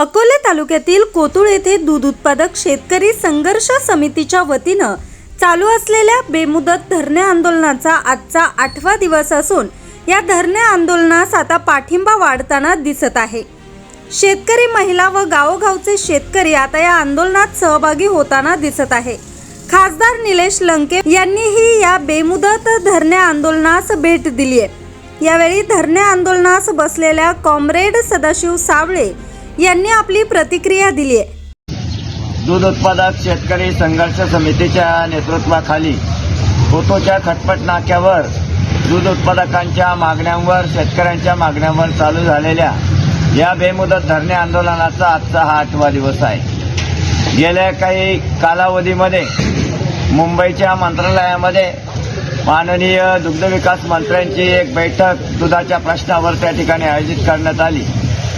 अकोले तालुक्यातील कोतुळ येथे दूध उत्पादक शेतकरी संघर्ष समितीच्या वतीनं चालू असलेल्या बेमुदत धरणे आंदोलनाचा आजचा आठवा दिवस असून या धरणे आंदोलनास आता पाठिंबा वाढताना दिसत आहे. शेतकरी महिला व गावोगावचे शेतकरी आता या आंदोलनात सहभागी होताना दिसत आहे. खासदार निलेश लंके यांनीही या बेमुदत धरणे आंदोलनास भेट दिली आहे यावेळी धरणे आंदोलनास बसलेल्या कॉम्रेड सदाशिव सावळे यांनी आपली प्रतिक्रिया दिली आहे. दूध उत्पादक शेतकरी संघर्ष समितीच्या नेतृत्वाखाली कोतोच्या खटपट नाक्यावर दूध उत्पादकांच्या मागण्यांवर शेतकऱ्यांच्या मागण्यांवर चालू झालेल्या या बेमुदत धरणे आंदोलनाचा आजचा हा आठवा दिवस आहे. गेल्या काही कालावधीमध्ये मुंबईच्या मंत्रालयामध्ये माननीय दुग्धविकास मंत्र्यांची एक बैठक दुधाच्या प्रश्नावर त्या ठिकाणी आयोजित करण्यात आली.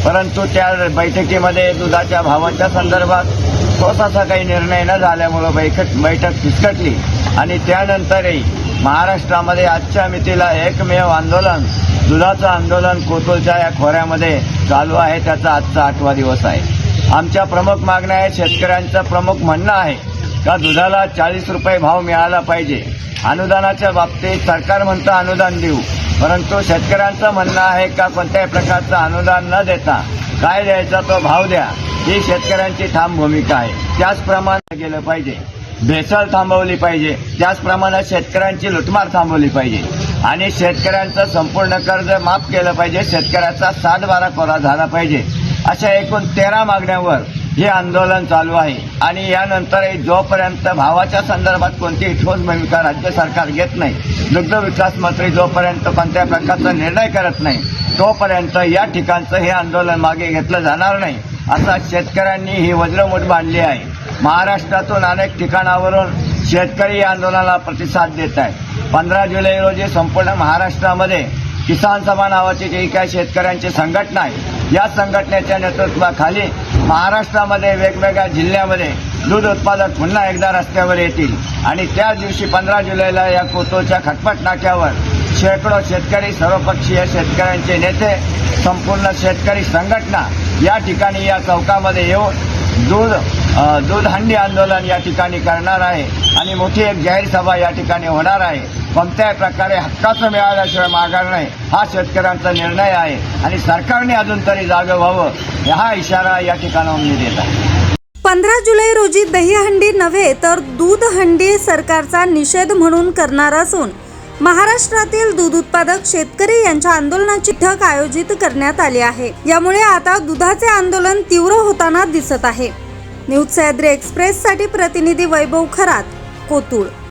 परंतु त्या बैठकीमध्ये दुधाच्या भावाच्या संदर्भात स्वतःचा काही निर्णय न झाल्यामुळं बैठक बैठक फिसकटली. आणि त्यानंतरही महाराष्ट्रामध्ये आजच्या मितीला एकमेव आंदोलन दुधाचं आंदोलन कोतुलच्या या खोऱ्यामध्ये चालू आहे त्याचा आजचा आठवा दिवस आहे. आमच्या प्रमुख मागण्या आहेत शेतकऱ्यांचं प्रमुख म्हणणं आहे का दुधाला चाळीस रुपये भाव मिळाला पाहिजे. अनुदानाच्या बाबतीत सरकार म्हणतं अनुदान देऊ. परंतु शेतकऱ्यांचं म्हणणं आहे का कोणत्याही प्रकारचं अनुदान न देता काय द्यायचा तो भाव द्या ही शेतकऱ्यांची ठाम भूमिका आहे. त्याचप्रमाणे गेलं पाहिजे. भेसळ थांबवली पाहिजे. त्याचप्रमाणे शेतकऱ्यांची लुटमार थांबवली पाहिजे. आणि शेतकऱ्यांचं संपूर्ण कर्ज माफ केलं पाहिजे. शेतकऱ्याचा सातबारा कोरा झाला पाहिजे. अशा एकूण तेरा मागण्यांवर हे आंदोलन चालू आहे. आणि यानंतरही जोपर्यंत भावाच्या संदर्भात कोणतीही ठोस भूमिका राज्य सरकार घेत नाही दुग्ध विकास मंत्री जोपर्यंत कोणत्या प्रकारचा निर्णय करत नाही तोपर्यंत या ठिकाणचं हे आंदोलन मागे घेतलं जाणार नाही असा शेतकऱ्यांनी ही वज्रमूठ बांधली आहे. महाराष्ट्रातून अनेक ठिकाणावरून शेतकरी या आंदोलनाला प्रतिसाद देत आहेत. पंधरा जुलै रोजी संपूर्ण महाराष्ट्रामध्ये किसान सभा नावाची जी काही शेतकऱ्यांची संघटना आहे या संघटनेच्या नेतृत्वाखाली महाराष्ट्रामध्ये वेगवेगळ्या जिल्ह्यामध्ये दूध उत्पादक पुन्हा एकदा रस्त्यावर येतील. आणि त्याच दिवशी पंधरा जुलैला या कोतोच्या खटपट नाक्यावर शेकडो शेतकरी सर्वपक्षीय शेतकऱ्यांचे नेते संपूर्ण शेतकरी संघटना या ठिकाणी या चौकामध्ये येऊन दूध दूध हंडी आंदोलन या ठिकाणी करणार आहे आणि मोठी एक जाहीर सभा या ठिकाणी होणार आहे. कोणत्याही प्रकारे हक्काचं मिळाल्याशिवाय माघार नाही हा शेतकऱ्यांचा निर्णय आहे आणि सरकारने अजून तरी जागं व्हावं हा इशारा या ठिकाणाहून मी देत आहे. पंधरा जुलै रोजी दहीहंडी नव्हे तर दूध हंडी सरकारचा निषेध म्हणून करणार असून महाराष्ट्रातील दूध उत्पादक शेतकरी यांच्या आंदोलनाची ठक आयोजित करण्यात आली आहे. यामुळे आता दुधाचे आंदोलन तीव्र होताना दिसत आहे. न्यूज सह्याद्री एक्सप्रेस साठी प्रतिनिधी वैभव खरात कोतुळ.